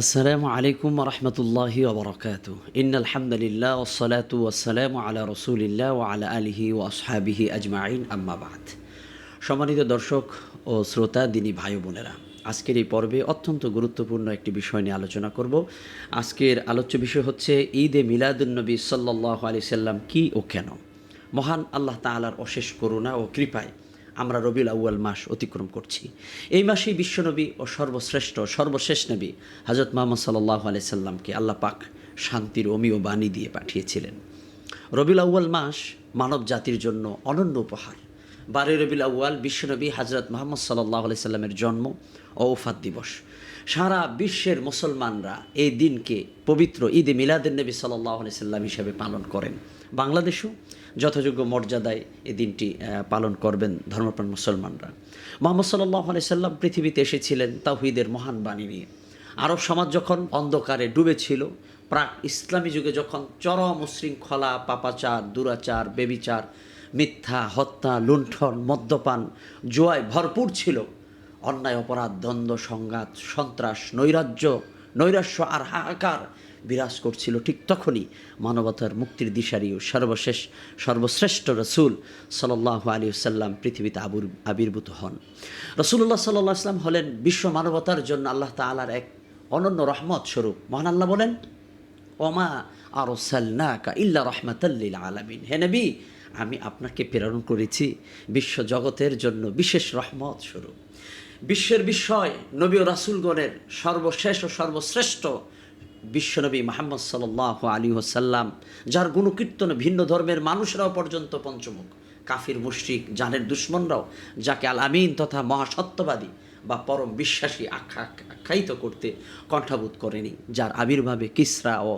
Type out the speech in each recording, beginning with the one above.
আসসালামু আলাইকুম রহমতুল্লাহি ওবরাকাত ইন আলহামদুলিল্লাহ ওসলাতু ওসালাম আলা রসুলিল্লাহ ও আলা আলিহি ও আসহাবিহি আজমাইন আম্মাবাদ সম্মানিত দর্শক ও শ্রোতা, দিনী ভাই বোনেরা, আজকের এই পর্বে অত্যন্ত গুরুত্বপূর্ণ একটি বিষয় নিয়ে আলোচনা করব। আজকের আলোচ্য বিষয় হচ্ছে ঈদে মিলাদুন্নবী সাল্লাহ আলি সাল্লাম কী ও কেন? মহান আল্লাহ তাআলার অশেষ করুণা ও কৃপায় আমরা রবিউল আউয়াল মাস অতিক্রম করছি। এই মাসেই বিশ্বনবী ও সর্বশ্রেষ্ঠ, সর্বশেষ নবী হজরত মোহাম্মদ সাল্লাহ আলি সাল্লামকে আল্লাহ পাক শান্তির অমীয় বাণী দিয়ে পাঠিয়েছিলেন। রবিউল আউয়াল মাস মানব জাতির জন্য অনন্য উপহার। বারে রবিউল আউয়াল বিশ্বনবী হজরত মোহাম্মদ সাল্লাহ সাল্লামের জন্ম ও ওফাত দিবস। সারা বিশ্বের মুসলমানরা এই দিনকে পবিত্র ঈদে মিলাদুল নবী সাল্লাহ সাল্লাম হিসেবে পালন করেন। বাংলাদেশেও যথাযোগ্য মর্যাদায় এই দিনটি পালন করবেন ধর্মপ্রাণ মুসলমানরা। মোহাম্মদ সাল্লাহ সাল্লাম পৃথিবীতে এসেছিলেন তাহিদের মহান বাণী নিয়ে। আরব সমাজ যখন অন্ধকারে ডুবেছিল, প্রাক ইসলামী যুগে যখন চরম উশৃঙ্খলা, পাপাচার, দুরাচার, বেবিচার, মিথ্যা, হত্যা, লুণ্ঠন, মদ্যপান, জোয়ায় ভরপুর ছিল, অন্যায়, অপরাধ, দ্বন্দ্ব, সংঘাত, সন্ত্রাস, নৈরাজ্য, নৈরাশ্য আর হাহাকার বিরাজ করছিল ঠিক তখনই মানবতার মুক্তির দিশারি ও সর্বশেষ, সর্বশ্রেষ্ঠ রসুল সাল্লাহ আলী সাল্লাম পৃথিবীতে আবুর, আবির্ভূত হন। রসুল্লাহ সাল্লাহ আসলাম হলেন বিশ্ব মানবতার জন্য আল্লাহ তালার এক অনন্য রহমত স্বরূপ। মহান আল্লাহ বলেন, ওমা আর ইল্লা রহমাতাল্লিল আলামিন। হে নবী, আমি আপনাকে প্রেরণ করেছি বিশ্ব জগতের জন্য বিশেষ রহমত স্বরূপ। বিশ্বের বিস্ময় নবী রাসুলগণের সর্বশেষ ও সর্বশ্রেষ্ঠ বিশ্বনবী মাহমদ সাল্লাহ আলী ওসাল্লাম যার গুণকীর্তনে ভিন্ন ধর্মের মানুষরাও পর্যন্ত পঞ্চমুখ। কাফির, মুশরিক জানের দুশ্মনরাও, যাকে আল আমিন তথা মহাসত্যবাদী বা পরম বিশ্বাসী আখ্যা আখ্যায়িত করতে কণ্ঠাবোধ করেনি, যার আবির্ভাবে কিসরা ও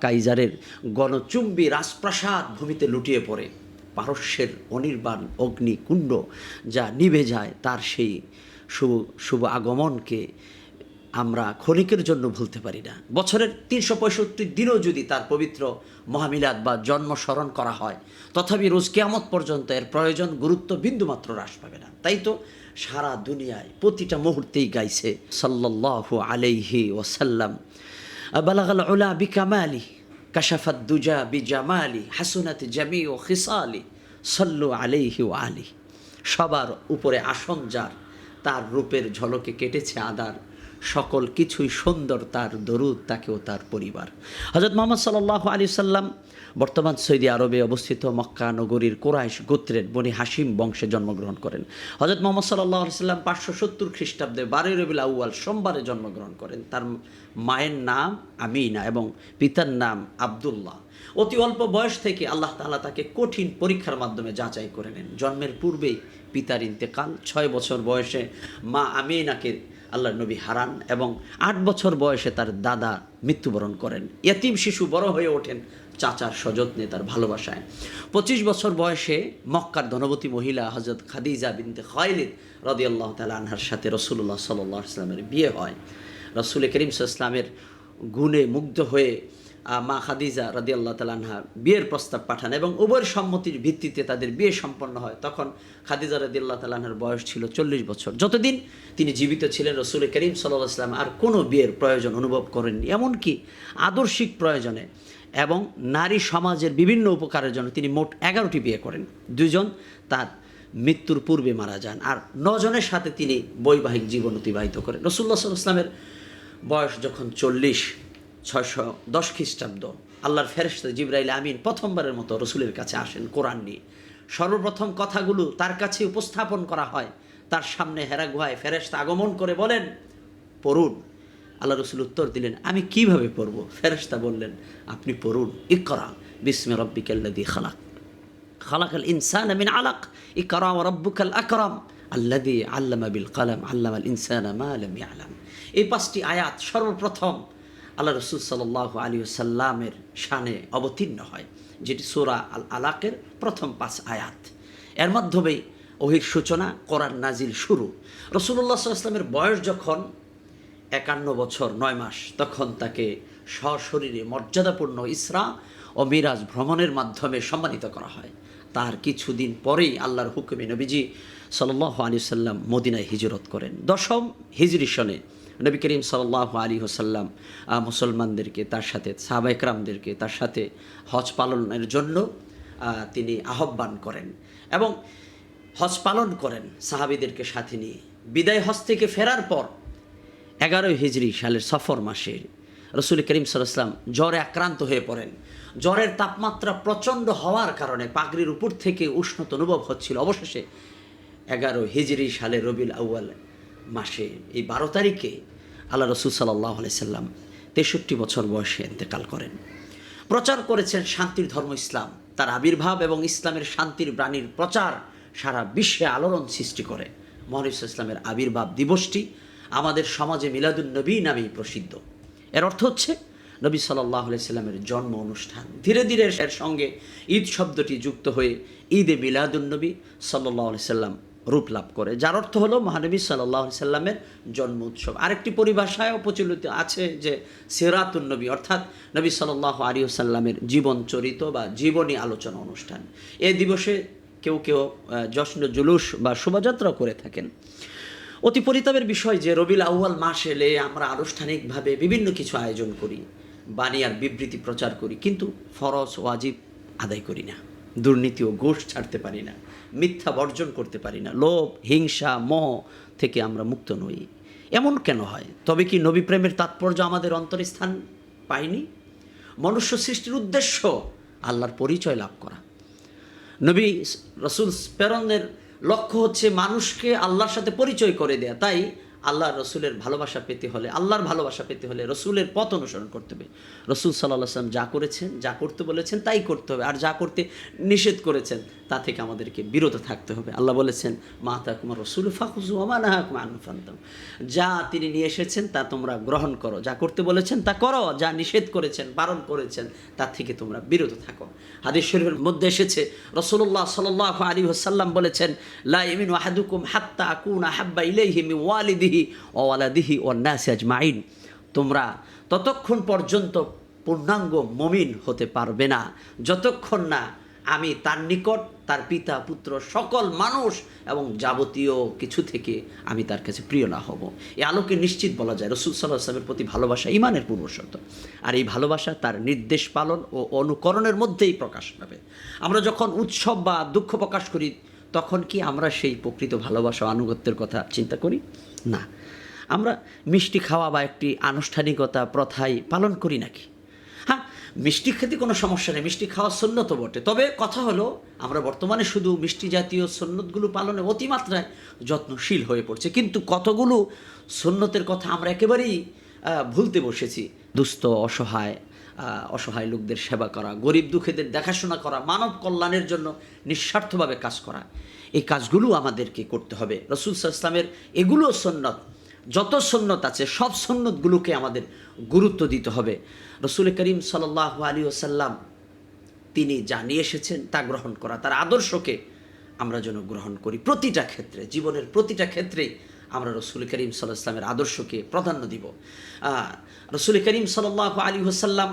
কাইজারের গণচুম্বী রাজপ্রাসাদ ভূমিতে লুটিয়ে পড়ে। পারস্যের অনির্বাণ অগ্নিকুণ্ড যা নিভে যায় তার সেই শুভ শুভ আগমনকে আমরা ক্ষণিকের জন্য ভুলতে পারি না। বছরের তিনশো পঁয়ষট্টি দিনও যদি তার পবিত্র মহামিলাদ বা জন্ম স্মরণ করা হয়, তথাপি রোজ কেয়ামত পর্যন্ত এর প্রয়োজন গুরুত্ব বিন্দুমাত্র হ্রাস পাবে না। তাই তো সারা দুনিয়ায় প্রতিটা মুহূর্তেই গাইছে সাল্লাল্লাহু আলাইহি ওয়াসাল্লাম বালাগাল উলা বিকামালি, কাশাফাত দুজা বিজামালি, হাসুনাত জামি ও খিসালি, সল্লু আলাইহি ও আলি সবার উপরে আসন যার, তার রূপের ঝলকে কেটেছে আদার সকল কিছুই সুন্দর, তার দরুদ তাকেও তার পরিবার। হজরত মোহাম্মদ সাল্লাহ আলী সাল্লাম বর্তমান সৌদি আরবে অবস্থিত মক্কা নগরীর কোরাইশ গোত্রের বনি হাসিম বংশে জন্মগ্রহণ করেন। হজরত মোহাম্মদ সাল্লাহ সাল্লাম পাঁচশো সত্তর খ্রিস্টাব্দে বারোই রবিল আউয়াল সোমবারে জন্মগ্রহণ করেন। তার মায়ের নাম আমিনা এবং পিতার নাম আবদুল্লাহ। অতি অল্প বয়স থেকে আল্লাহ তাআলা তাকে কঠিন পরীক্ষার মাধ্যমে যাচাই করে নেন। জন্মের পূর্বেই পিতার ইন্তেকাল, ছয় বছর বয়সে মা আমিনাকে আল্লাহ নবী হারান এবং আট বছর বয়সে তার দাদা মৃত্যুবরণ করেন। এতিম শিশু বড় হয়ে ওঠেন চাচার সযত্নে তার ভালোবাসায়। পঁচিশ বছর বয়সে মক্কার ধনবতী মহিলা হজরত খাদিজা বিনতে খয়লিদ রদি আল্লাহ তাল আনহার সাথে রসুল্লাহ সাল্লাহ ইসলামের বিয়ে হয়। রসুল করিম ইসলামের গুণে মুগ্ধ হয়ে মা খাদিজা রাদি আল্লাহ তালানহা বিয়ের প্রস্তাব পাঠান এবং উভয়ের সম্মতির ভিত্তিতে তাদের বিয়ে সম্পন্ন হয়। তখন খাদিজা রাদি আল্লাহ তালানহার বয়স ছিল চল্লিশ বছর। যতদিন তিনি জীবিত ছিলেন রসুল করিম সাল্লাহ ইসলাম আর কোনো বিয়ের প্রয়োজন অনুভব করেননি। এমনকি আদর্শিক প্রয়োজনে এবং নারী সমাজের বিভিন্ন উপকারের জন্য তিনি মোট এগারোটি বিয়ে করেন। দুজন তার মৃত্যুর পূর্বে মারা যান আর নজনের সাথে তিনি বৈবাহিক জীবন অতিবাহিত করেন। রসুল্লাহ সাল্লাহ ইসলামের বয়স যখন চল্লিশ ছয়শো দশ খ্রিস্টাব্দ। আল্লাহর ফেরেস্ত জিব্রাইল আমিন প্রথমবারের মতো রসুলের কাছে আসেন কোরআন নিয়ে। সর্বপ্রথম কথাগুলো তার কাছে উপস্থাপন করা হয়। তার সামনে হেরা গুহায় ফেরেস্ত আগমন করে বলেন, পড়ুন। আল্লাহ রসুল উত্তর দিলেন, আমি কীভাবে পড়ব? ফেরেস্তা বললেন, আপনি পড়ুন ই করা বিস্মে রব্বিক আল্লাদি খালাক। খালাক আল ইনসান আমিন আলাক ইকরাম রব্বুকাল আকরাম আল্লাদি আল্লামা আবিল কালাম আল্লাম আল ইনসান মা আলাম এই পাঁচটি আয়াত সর্বপ্রথম আল্লাহ রসুল সাল্লাহ আলী সাল্লামের শানে অবতীর্ণ হয়, যেটি সোরা আল আলাকের প্রথম পাঁচ আয়াত। এর মাধ্যমেই ওহির সূচনা, কোরআন নাজিল শুরু। রসুল্লাহ সাল্লামের বয়স যখন একান্ন বছর নয় মাস, তখন তাকে সশরীরে মর্যাদাপূর্ণ ইসরা ও মিরাজ ভ্রমণের মাধ্যমে সম্মানিত করা হয়। তার কিছুদিন পরেই আল্লাহর হুকুমে নবীজি সাল্লাহ আলী সাল্লাম মদিনায় হিজরত করেন। দশম হিজরি সনে নবী করিম সাল্লাহ আলী হোসাল্লাম মুসলমানদেরকে তার সাথে, সাহাবা একরামদেরকে তার সাথে হজ পালনের জন্য তিনি আহ্বান করেন এবং হজ পালন করেন সাহাবিদেরকে সাথে নিয়ে। বিদায় হজ থেকে ফেরার পর এগারোই হিজড়ি সালের সফর মাসে রসুল করিম সাল্লাম জ্বরে আক্রান্ত হয়ে পড়েন। জ্বরের তাপমাত্রা প্রচণ্ড হওয়ার কারণে পাগড়ির উপর থেকে উষ্ণতা অনুভব হচ্ছিল। অবশেষে এগারো হিজড়ি সালে রবিল আউয়াল মাসে, এই বারো তারিখে আল্লাহ রসুল সাল্লাহ সাল্লাম তেষট্টি বছর বয়সে ইন্তেকাল করেন। প্রচার করেছেন শান্তির ধর্ম ইসলাম, তার আবির্ভাব এবং ইসলামের শান্তির বাণীর প্রচার সারা বিশ্বে আলোড়ন সৃষ্টি করে। মহানিস ইসলামের আবির্ভাব দিবসটি আমাদের সমাজে মিলাদুন নবী নামেই প্রসিদ্ধ। এর অর্থ হচ্ছে নবী সাল্লাহ সাল্লামের জন্ম অনুষ্ঠান। ধীরে ধীরে এর সঙ্গে ঈদ শব্দটি যুক্ত হয়ে ঈদে মিলাদুন নবী সাল্লাহ সাল্লাম রূপ লাভ করে। যার অর্থ হলো মহানবী সাল্লাহ সাল্লামের জন্ম উৎসব। আরেকটি পরিভাষায়ও প্রচলিত আছে যে সিরাতুন নবী, অর্থাৎ নবী সাল্লাহ আলী সাল্লামের জীবন চরিত বা জীবনী আলোচনা অনুষ্ঠান। এ দিবসে কেউ কেউ জশ্ন, জুলুস বা শোভাযাত্রা করে থাকেন। অতি পরিতাপের বিষয় যে রবিল আউয়াল মাস এলে আমরা আনুষ্ঠানিকভাবে বিভিন্ন কিছু আয়োজন করি, বাণী আর বিবৃতি প্রচার করি, কিন্তু ফরজ, ওয়াজিব আদায় করি না। দুর্নীতি ও ঘোষ ছাড়তে পারি না। মিথ্যা বর্জন করতে পারি না। লোভ, হিংসা, মোহ থেকে আমরা মুক্ত নই। এমন কেন হয়? তবে কি নবী প্রেমের তাৎপর্য আমাদের অন্তরে স্থান পায়নি? মনুষ্য সৃষ্টির উদ্দেশ্য আল্লাহর পরিচয় লাভ করা। নবী রসুল প্রেরণের লক্ষ্য হচ্ছে মানুষকে আল্লাহর সাথে পরিচয় করে দেয়া। তাই আল্লাহ রসুলের ভালোবাসা পেতে হলে, আল্লাহর ভালোবাসা পেতে হলে রসুলের পথ অনুসরণ করতে হবে। রসুল সাল্লাহ আসলাম যা করেছেন, যা করতে বলেছেন, তাই করতে হবে। আর যা করতে নিষেধ করেছেন, তা থেকে আমাদেরকে বিরত থাকতে হবে। আল্লাহ বলেছেন, মা তা কুমার রসুল ফাকুজু আমানাহাকুমানুফান্তম যা তিনি নিয়ে এসেছেন, তা তোমরা গ্রহণ করো। যা করতে বলেছেন, তা করো। যা নিষেধ করেছেন, বারণ করেছেন, তা থেকে তোমরা বিরত থাকো। হাদিস শরীফের মধ্যে এসেছে রসুল্লাহ সাল্লাহ আলী সাল্লাম বলেছেন, লা ওয়াহাদুকুম হাত্তা আকুনা হাব্বা ইলাইহি মি ও ওয়ালাদিহি ও নাসি আজমাইন। তোমরা ততক্ষণ পর্যন্ত পূর্ণাঙ্গ মমিন হতে পারবে না। যতক্ষণ না আমি তার নিকট তার পিতা, পুত্র, সকল মানুষ এবং যাবতীয় কিছু থেকে আমি তার কাছে প্রিয় না হব। এই আলোকে নিশ্চিত বলা যায়, রসুল সাল্লাহ আসলামের প্রতি ভালোবাসা ইমানের পূর্বশর্ত আর এই ভালোবাসা তার নির্দেশ পালন ও অনুকরণের মধ্যেই প্রকাশ পাবে। আমরা যখন উৎসব বা দুঃখ প্রকাশ করি, তখন কি আমরা সেই প্রকৃত ভালোবাসা আনুগত্যের কথা চিন্তা করি? না। আমরা মিষ্টি খাওয়া বা একটি আনুষ্ঠানিকতা, প্রথাই পালন করি নাকি? হ্যাঁ মিষ্টি খেতে কোনো সমস্যা নেই, মিষ্টি খাওয়া সন্ন্যত বটে। তবে কথা হলো, আমরা বর্তমানে শুধু মিষ্টি জাতীয় সন্ন্যতগুলো পালনে অতিমাত্রায় যত্নশীল হয়ে পড়ছে। কিন্তু কতগুলো সন্ন্যতের কথা আমরা একেবারেই ভুলতে বসেছি, দুস্থ, অসহায় অসহায় লোকদের সেবা করা, গরিব দুঃখীদের দেখাশোনা করা, মানব কল্যাণের জন্য নিঃস্বার্থভাবে কাজ করা, এই কাজগুলো আমাদেরকে করতে হবে। রসুল ইসলামের এগুলো সন্ন্যত, যত সন্ন্যত আছে, সব সন্ন্যতগুলোকে আমাদের গুরুত্ব দিতে হবে। রসুল করিম সাল্লাহ আলী ওসাল্লাম তিনি যা নিয়ে এসেছেন তা গ্রহণ করা, তার আদর্শকে আমরা যেন গ্রহণ করি। প্রতিটা ক্ষেত্রে, জীবনের প্রতিটা ক্ষেত্রেই আমরা রসুল করিম সাল্লাহ ইসলামের আদর্শকে প্রাধান্য দিব। রসুল করিম সাল্লাহ আলী ওসাল্লাম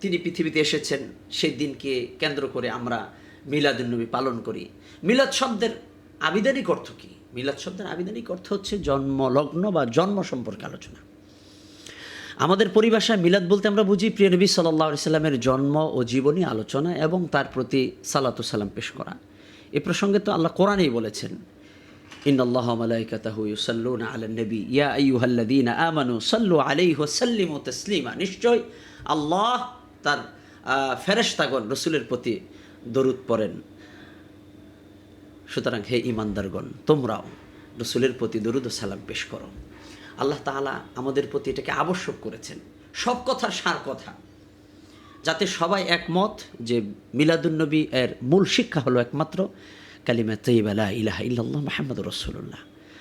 তিনি পৃথিবীতে এসেছেন, সেই দিনকে কেন্দ্র করে আমরা মিলাদুন্নবী পালন করি। মিলাদ শব্দের আবিধানিক অর্থ কী? মিলাদ শব্দের আবিধানিক অর্থ হচ্ছে জন্মলগ্ন বা জন্ম সম্পর্কে আলোচনা। আমাদের পরিভাষায় মিলাদ বলতে আমরা বুঝি প্রিয় নবী সাল্লাহ সাল্লামের জন্ম ও জীবনী আলোচনা এবং তার প্রতি সালাতু সালাম পেশ করা। এ প্রসঙ্গে তো আল্লাহ কোরআনেই বলেছেন নবী, ইয়া নিশ্চয় আল্লাহ তার আহ, ফেরেশতাগণ রসুলের প্রতি দরুদ পড়েন। সুতরাং হে ইমানদারগণ তোমরাও রসুলের প্রতি দরুদ ও সালাম পেশ করো। আল্লাহ তাআলা আমাদের প্রতি এটাকে আবশ্যক করেছেন। সব কথার সার কথা। যাতে সবাই একমত যে মিলাদুন্নবী এর মূল শিক্ষা হলো একমাত্র কালিমা তৈবালা ইলাহা ইল্লাল্লাহ মাহমদ রসুল্লাহ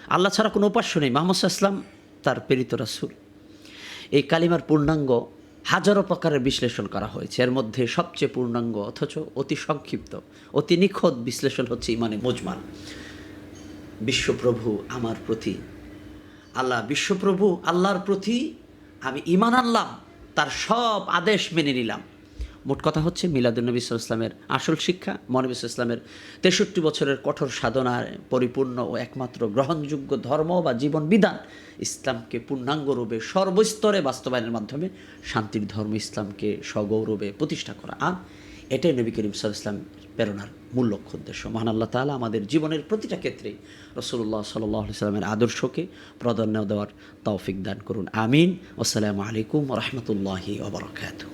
আল্লাহ ছাড়া কোনো উপাস্য নেই। মাহমদ ইসলাম তার প্রেরিত রাসূল। এই কালিমার পূর্ণাঙ্গ হাজারো প্রকারের বিশ্লেষণ করা হয়েছে। এর মধ্যে সবচেয়ে পূর্ণাঙ্গ অথচ অতি সংক্ষিপ্ত, অতি নিখুঁত বিশ্লেষণ হচ্ছে ইমানে মজমান বিশ্বপ্রভু আমার প্রতি, আল্লাহ বিশ্বপ্রভু আল্লাহর প্রতি, আমি ইমান আনলাম, তার সব আদেশ মেনে নিলাম। মোট কথা হচ্ছে মিলাদুলনবী ইসলামের আসল শিক্ষা, মহানবী ইসলামের তেষট্টি বছরের কঠোর সাধনার পরিপূর্ণ ও একমাত্র গ্রহণযোগ্য ধর্ম বা জীবন বিধান ইসলামকে পূর্ণাঙ্গরূপে সর্বস্তরে বাস্তবায়নের মাধ্যমে শান্তির ধর্ম ইসলামকে সগৌরবে প্রতিষ্ঠা করা। আর এটাই নবী করিম সাল ইসলাম প্রেরণার মূল লক্ষ্য, উদ্দেশ্য। মহান আল্লাহ তাআলা আমাদের জীবনের প্রতিটা ক্ষেত্রে রসুল্লাহ সাল্লাহ সাল্লামের আদর্শকে প্রাধান্য দেওয়ার তৌফিক দান করুন। আমিন। আসসালামু আলাইকুম রহমতুল্লাহি ওবরাকাতু